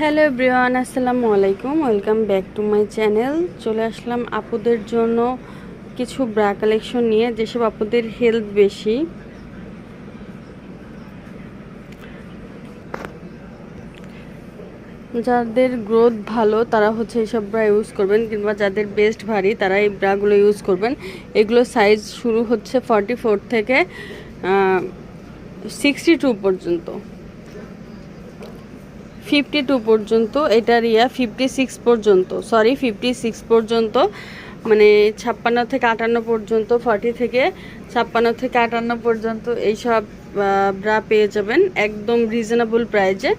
Hello everyone, আসসালামু আলাইকুম। Welcome back to my channel. চলে আসলাম আপুদের জন্য কিছু ব্রা কালেকশন নিয়ে, যেসব আপুদের হেলথ বেশি। যাদের গ্রোথ ভালো, তারা হচ্ছে এইসব ব্রা ইউজ করবেন, কিংবা যাদের বেস্ট ভারী, তারা এই ব্রাগুলো ইউজ করবেন। এগুলো সাইজ শুরু হচ্ছে ফর্টি ফোর থেকে সিক্সটি টু পর্যন্ত। ফিফটি টু পর্যন্ত এটার ইয়া ফিফটি সিক্স পর্যন্ত সরি ফিফটি সিক্স পর্যন্ত মানে ছাপ্পান্ন থেকে আটান্ন পর্যন্ত ফর্টি থেকে ছাপ্পান্ন থেকে আটান্ন পর্যন্ত এইসব ব্রা পেয়ে যাবেন, একদম রিজনেবল প্রাইজে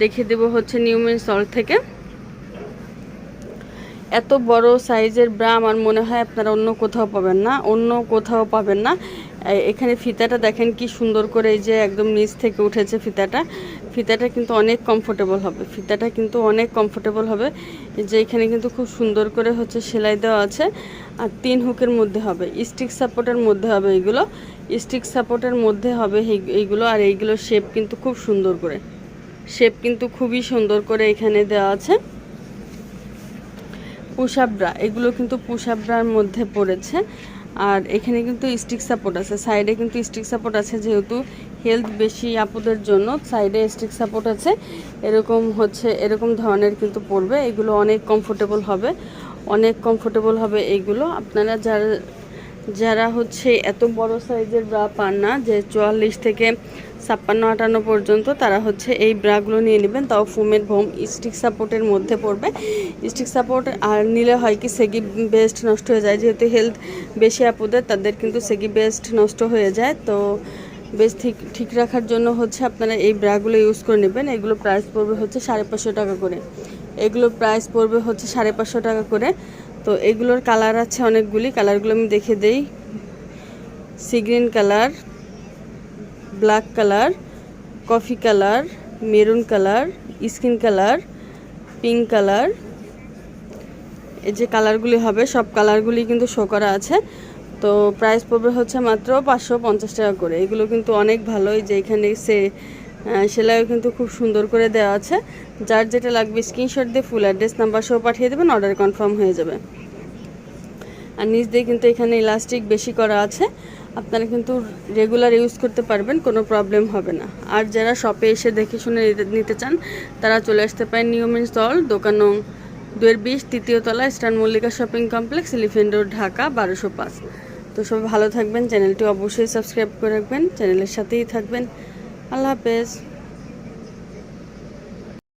দেখিয়ে দেবো হচ্ছে নিউমেন সল্ট থেকে। এত বড় সাইজের ব্রা আমার মনে হয় আপনারা অন্য কোথাও পাবেন না, অন্য কোথাও পাবেন না। এখানে ফিতাটা দেখেন কি সুন্দর করে এই যে একদম নিচ থেকে উঠেছে ফিতাটা। ফিতাটা কিন্তু অনেক কমফোর্টেবল হবে, ফিতাটা কিন্তু অনেক কমফোর্টেবল হবে। যে এখানে কিন্তু খুব সুন্দর করে হচ্ছে সেলাই দেওয়া আছে। আর তিন হুকের মধ্যে হবে স্টিক সাপোর্টের মধ্যে হবে এইগুলো স্টিক সাপোর্টের মধ্যে হবে এই- এইগুলো আর এইগুলোর শেপ কিন্তু খুব সুন্দর করে। শেপ কিন্তু খুবই সুন্দর করে এখানে দেওয়া আছে। পুষাবরা এগুলো কিন্তু পুষাবরার মধ্যে পড়েছে। আর এখানে কিন্তু স্টিক সাপোর্ট আছে। সাইডে কিন্তু স্টিক সাপোর্ট আছে যেহেতু হেলথ বেশি আপদের জন্য সাইডে স্টিক সাপোর্ট আছে। এরকম হচ্ছে, এরকম ধরনের কিন্তু পড়বে। এগুলো অনেক কমফোর্টেবল হবে। অনেক কমফোর্টেবল হবে এগুলো। আপনারা যারা যারা হচ্ছে এত বড় সাইজের ব্রা পান না, যে চুয়াল্লিশ থেকে ছাপ্পান্ন, আটান্ন পর্যন্ত তারা হচ্ছে এই ব্রাগুলো নিয়ে নেবেন। তাও ফোমের ভোম স্টিক সাপোর্টের মধ্যে পড়বে। স্টিক সাপোর্ট আর নিলে হয় কি, সেগি বেস্ট নষ্ট হয়ে যায়। যেহেতু হেলথ বেশি আপুদের, তাদের কিন্তু সেগি বেস্ট নষ্ট হয়ে যায়। তো বেশ ঠিক ঠিক রাখার জন্য হচ্ছে আপনারা এই ব্রাগুলো ইউজ করে নেবেন। এগুলো প্রাইস পড়বে হচ্ছে সাড়ে পাঁচশো টাকা করে। এগুলো প্রাইস পড়বে হচ্ছে সাড়ে পাঁচশো টাকা করে। তো এগুলোর কালার আছে অনেকগুলি। কালারগুলো আমি দেখে দেই। Sea green colour, black colour, coffee colour, maroon colour, skin colour, pink colour. এই যে কালারগুলি হবে, সব কালারগুলি কিন্তু শো করা আছে। তো প্রাইস পড়বে হচ্ছে মাত্র পাঁচশো পঞ্চাশ টাকা করে। এগুলো কিন্তু অনেক ভালো এই যে এখানে সে সেলাইও কিন্তু খুব সুন্দর করে দেওয়া আছে। যার যেটা লাগবে স্ক্রিনশট দিয়ে ফুল অ্যাড্রেস নাম্বার সহ পাঠিয়ে দেবেন অর্ডার কনফার্ম হয়ে যাবে। আর নিচ দিয়ে কিন্তু এখানে ইলাস্টিক বেশি করা আছে। আপনারা কিন্তু রেগুলার ইউজ করতে পারবেন, কোনো প্রবলেম হবে না। আর যারা শপে এসে দেখে শুনে নিতে- চান, তারা চলে আসতে পারেন নিয়মিন স্টল দোকান নং দুয়ের বিশ, তৃতীয় তলা star Mallika shopping complex elephant road Dhaka, বারোশো পাঁচ। তো সবাই ভালো থাকবেন চ্যানেলটি অবশ্যই সাবস্ক্রাইব করে রাখবেন চ্যানেলের সাথেই থাকবেন। আল্লাহ হাফেজ।